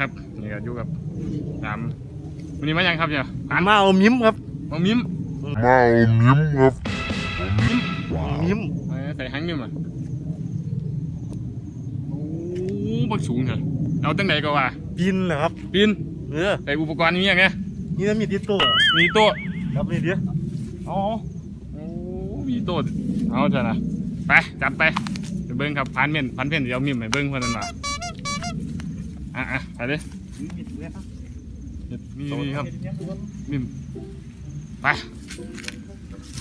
ครับนี่ก็อยู่กับสามวันนี้มายังครับเนี่ยผ่านมาเอามิ้มครับมามิ้มมาเอามิ้มครับมิ้มเอ้ยใส่หางมิ้มอะโอ้บักสูงเถอะเอาตั้งไหนก็ว่าปีนเหรอครับปีนเออใส่อุปกรณ์นี้อย่างเงี้ยนี่จะมีติดตัวมีโต๊ะครับนี่เดียวอ๋อโอ้มีโต๊ะเอาเถอะนะไปจัดไปไปเบิ้งครับพันเม่นพันเม่นเดี๋ยวมิมไปเบิ้งเพื่อนนั่นว่า อะอะไปเลยมีมีครับมิมไป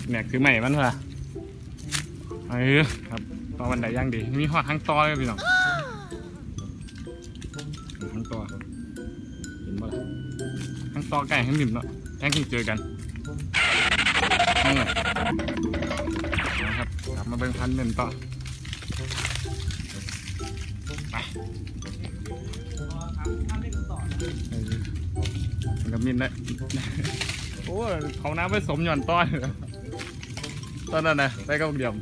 แหนกถือใหม่มันเถอะเออครับต่อวันใดย่างดี มีหอดทั้งตอเลยพี่น้องทั้งตอเห็นบ่ล่ะทั้งตอใกล้ทั้งมิมเนาะแทงที่เจอกันนั่นแหละนะครับกลับมาเบิ่งพันเม่นต่อไป กับมินได้โอ้เขาน้ำไปสมหย่อนต้อยตอนนั้นนะไปกับเดี่ยม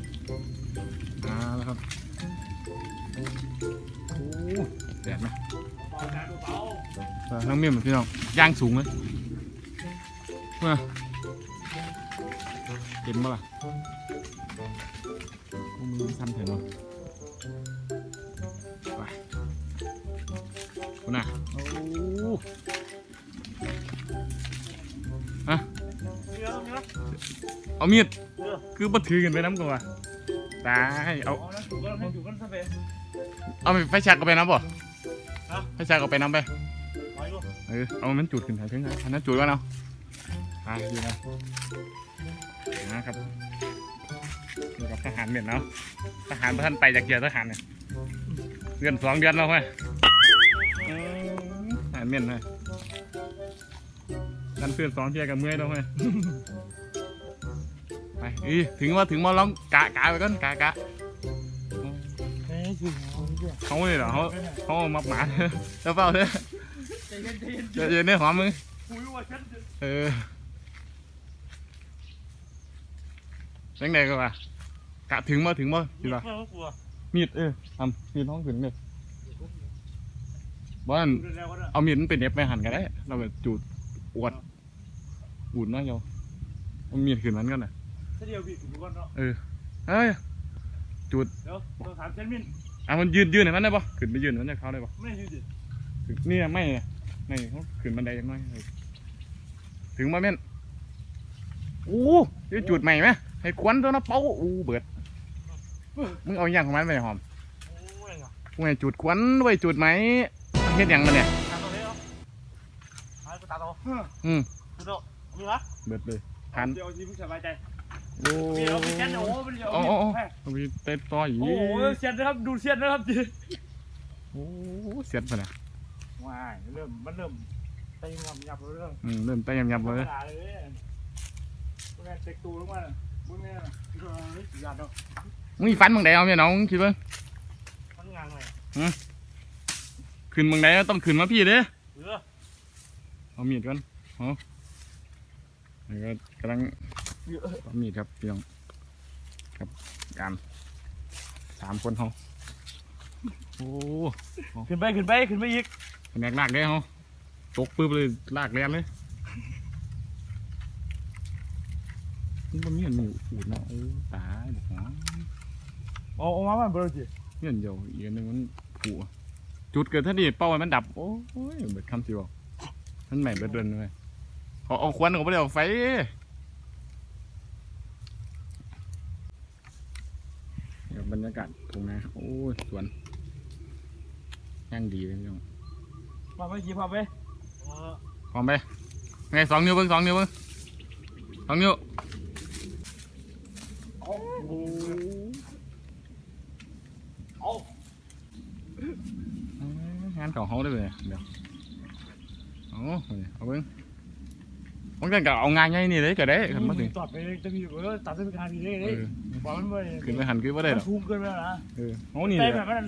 อ่าแล้วครับโอ้แดดนะเออน้องเมี่ยมพี่น้องย่างสูงเลยมาเห็นบ่ล่ะมือสั่นเถอะเนาะไปคุณน่ะโอ้ เอามีดเออคือบัถือกันไปน้ำกันวะตายเอาเอาแล้วถูกกันไม่ถูกกันซะไปเอาไฟแช็กเอาไปน้ำบ่ฮะไฟแช็กเอาไปน้ำไปไปลูกเออเอามันจุดขึ้นถ่ายถึงไงอันนั้นจุดว่าเนาะอ่าอยู่นะนะครับอยู่กับทหารเมียนเนาะทหารท่านไปจากเกียร์ทหารเนี่ยเดือนสองเดือนแล้วเว้ยอืมทหาร เมียนเลยกันเพื่อนสองเทียกับเมื่อยแล้วเว้ยไปอีถึงว่าถึงมาลองกะกะไปก่อนกะกะเขาเลยเหรอเขาเขาเอามาหมาแล้วเปล่าเนี่ยใจเย็นใจเย็นเดี๋ยวเดี๋ยวเนี่ยหอมมึงเออยังไงก็ว่ากะถึงมาถึงมาคิดว่าไม่ต้องกลัวมีดเออทำมีดท้องถึงเลย บ้านดูแล้วก็ได้เอามีดมันเป็นเน็บไปหั่นก็ได้ เราแบบจูดอวดอูดน้อยเดียวเอามีดขึ้นนั้นกันน่ะถ้าเดียวพี่ถูกกันเนาะเฮ้ยเดี๋ยวต้องถามเซนมินอะมันยืนยืนให้มันได้ปะขึ้นไปยืนให้มันจะเข้าได้ปะไม่ยืดดิถึงนี่ไม่ไม่เขาขึ้นบันไดยังไงถึงมาเม่นโอ้ยจุดใหม่ไหมให้ควันตัวนะเป้าอู้เบิดมึงเอาอย่างของมันไปหอมโอ้ยอะกูให้จุดควันไว้จุดไหม เฮ็ดหยังมันเนี่ยตาโตเลยเหรอตาตาโตอืมดูโตมีวะเบิดเลยพันเดี๋ยวที่มึงสบายใจโอ้เดี๋ยวพี่แกนโอ้เป็นเดี๋ยวโอ้โอ้โอ้เอาไปเต้นต่ออีกโอ้โหเสียนนะครับดูเสียนนะครับจีโอ้เสียดไปนะว้ายเริ่มมันเริ่มตีงับยับเรื่องอืมเริ่มเต้นยำๆเลยเลยมึงแม่เต็กตูลงมามึงแม่ยาดเนาะมึงอีฟันมึงไดเอาเนี่ยน้องคิดว่ามันงานหน่อย ขึ้นมึงไดต้องขึ้นมาพี่เด้เออเอามีดก่อนเอาแล้วก็กำลังเอามีดครับพี่น้องครับการสามคนเขาโอ้ขึ้นไปขึ้นไปขึ้นไปอีกแผนกลากได้เขาตกปื้บเลยลากแรงเลยมันมีอันหมูอูดเนาะโอ้ตายบอกว่าเอาเอามามันเบอร์จีมีอันเดียวอีกอันหนึงมันผูอะ จุดเกิดท่านี่เป้าไว้มันดับ โอ้ยเบิดคำสิบอกมันใหม่เบิดเดินเลยเอาเอาควันออกไปเลยเอาไฟเดี๋ยวบรรยากาศตรงนะโอ้ยสวนย่างดีเลยพี่น้องมาไปจีพาไปพร้อมไปไงสองนิ้วเบิ้งสองนิ้วเบิ้งสองนิ้ว งานของเขาได้เลยเดี๋ยวเอาเอาเบิ้งมันกันกับเอางานไงนี่เลยก็ได้ขึ้นมาถึงตัดไปจะมีเออตัดเป็นการดีเลยเอเลยอบอกมันไปขึ้นไปหันขึ้นมาได้หรอทุ่มเกินไปแล้วนะเออเอานี่ใจเดี๋ยวแบบนั้น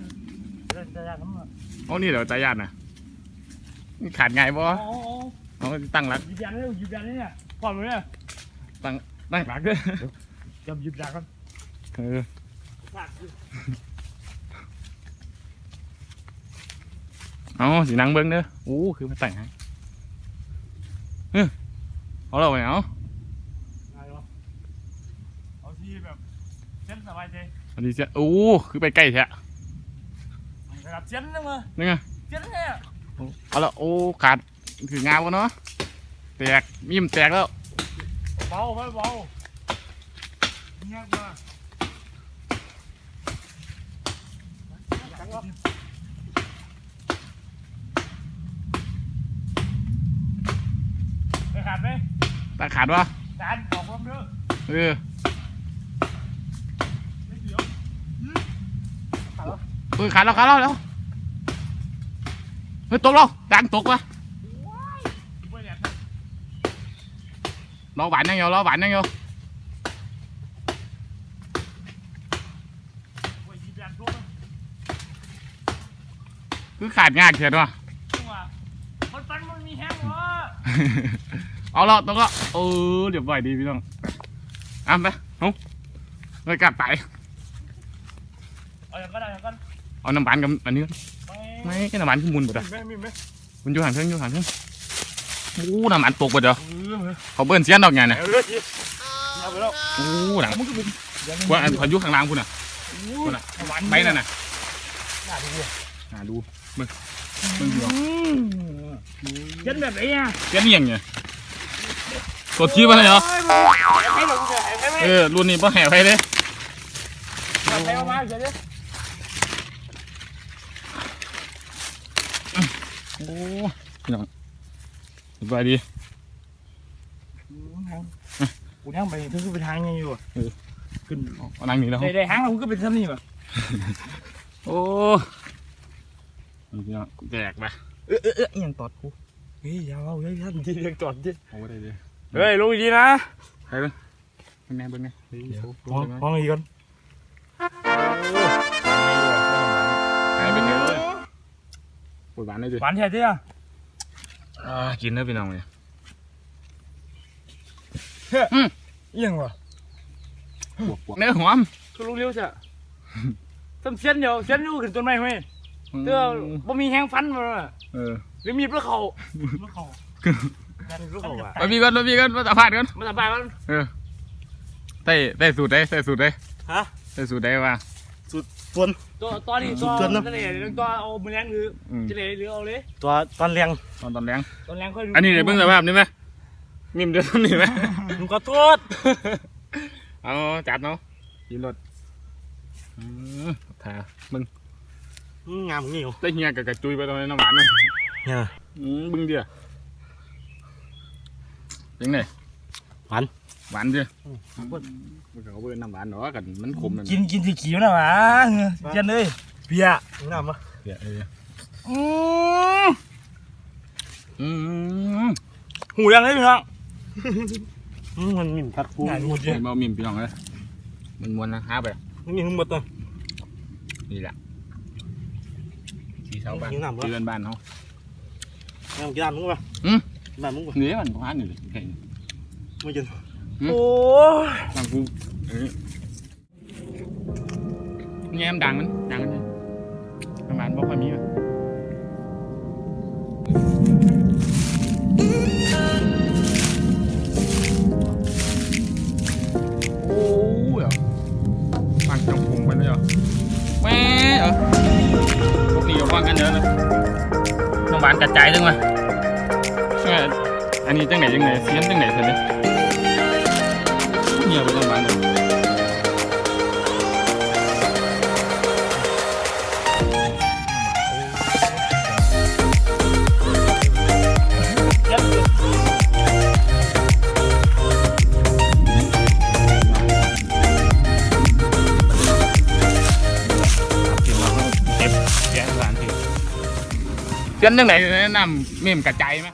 จะยากทั้งหมดเอานี่เดี๋ยวตายาดนะนี่ขาดไงบ่โอ้เอาตั้งหลักยิบยันเลยยิบยันเลยเนี่ยความเลยเนี่ยตั้งหลักด้วยจะยิบยันกันเออ ขาด เเอาสีนังเบิ้งเด้อโอ้คือมาแต่งให้เออเอาเราไปเอาได้ปะเอาที่แบบเส้นสบายใจอันนี้เสียโอ้คือไปใกล้แท้ระดับเส้นนะมึงนี่ไงเส้นเนี่ยเอาละโอ้ขาดคืองามกันเนาะแตกมีมแตกแล้วเบาเบาเงียบมา ไปขาดไหมตาขาดวะจานขอบความเด้อเออไม่เดี๋ยวเออขาดแล้วขาดแล้วแล้วเฮ้ยตกแล้วดังตกวะไม่เนี่ยรอหวานยังอยู่รอหวานยังอยู่ไม่ยิบยันทุกข์คือขาดงากเถียนวะจังหวะมันปันมันมีแห้งวะ เอาละตกแล้วเออเดี๋ยวปล่อยดีพี่น้องอะไปเอาเลยกัดไปเอาอย่างก็ได้อย่างก็เอาน้ำหวานกับอันนี้ก่อนไม่ไม่แค่น้ำหวานขึ้นมุนหมดอะไม่ไม่ไม่มันอยู่ห่างเครื่องอยู่ห่างเครื่องโอ้น้ำหวานตกหมดเดี๋ยวเออเขาเบิ้ลเสียนดอกไงเนี่ยเอาเลยทีเอาไปแล้วโอ้หนังมันก็เป็นว่าอันพายุข้างล่างคุณอะคุณอะหวานใบนั่นน่ะน่าดูอะหาดูมึงมึงดูเย็นแบบไหนอะเสียนเอียงเนี่ย กดชี้มาเลยเหรอให้ลงเลยให้ไหมเออรุ่นนี้ป่แห่ไปเลยให้เอามาเฉยเลยโอ้พี่น้องสบายดีกูนั่งไปถึงก็ไปทางยังอยู่อะขึ้นเอานั่งนี่แล้วได้ได้หางเราก็เป็นทำนี่ป่ะโอ้นี่พี่น้องแจกไปเออเออเออยังตอดกูเฮ้ยอย่าเอาเฮ้ยท่านดีเรียกตอดดิโอ้ได้เลย เฮ้ยลงดีนะใครเบิ้งเบิ้งไงเบิ้งไงเฮ้ยโชว์โชห้องว์ได้ไหมห้องอีกก่อนใครเป็นไงเลยปวดหวานเลยดิหวานแท้เจ้าอ่ากินเด้อพี่น้องเลยยังวะปวดปวดเนื้อหอมคือลูกเลี้ยวจ้ะต้นเสียนเดียวเสียนอยู่ขึ้นต้นไม้ไหมเจ้าบ่มีแห้งฟันมาเออหรือมีเปลือกเขาเปลือกเขา เปลือกเขาอะไปมีกันไปมีกันมาสัมภาษณ์กันมาสบายมัน เออได้ได้สูตรได้ได้สูตรได้ฮะ ได้สูตรได้ว่าตัวตอนนี้ตัวสุดๆนะ นั่นเองตัวเอามือแรงหรืออืมจะเลยหรือเอาเลยตัวตอนเลี้ยงตอนตอนแรงตอนแรงค่อยอันนี้เดี๋ยวเบิ่งสภาพนี่ไหมมิมเดือดต้นนี่ไหมมึงก็โทษเอาจัดเนาะกินรถอืมถ่ามึงอืมงามมึงนี่เหรอได้เฮียกับกระจุยไปตรงนี้น้ำหวานเลยเนี่ยอืมบึงเดียว เป็นไงหวานหวานเดียวมันเขาเบิ่งน้ำหวานเนาะกันมันขมนั่นกินกินสีเขียวนะหวะเย็นเลยเบียร์มึงงามปะเดี๋ยวเอออืมอืมหูยังเลยพี่น้องอืมมันมิ่นพัดกูงานหมดเดี๋ยวเอามิมพี่น้องเลยมันมวนนะหาไปมันมีทั้งหมดเลยนี่แหละสีเสาบ้านกินน้ำปะเรือนบ้านเขางามกินน้ำมึงปะอืมกิ นน้ำมึงปะนี่มันหวานอยู่เลยไก่ไม่กินโอ้บางกูเออแง้มดังมันดังมันเลยประมาณบอกว่ามีอะโอ้ยฟังจงพุงไปเลยเหรอแม่เหรอพวกนี้อย่าว่างกันเยอะนะน้ำหวานกระจายจังวะเออ อันนี้จังไหนจังไหนเสียมจังไหนเสร็จเลยเงียบไปน้ำหวานเลยเย็นกินแล้วก็เก็บแกะสถานที่เสียนจังไหนแนะนำเมมกระจายไหม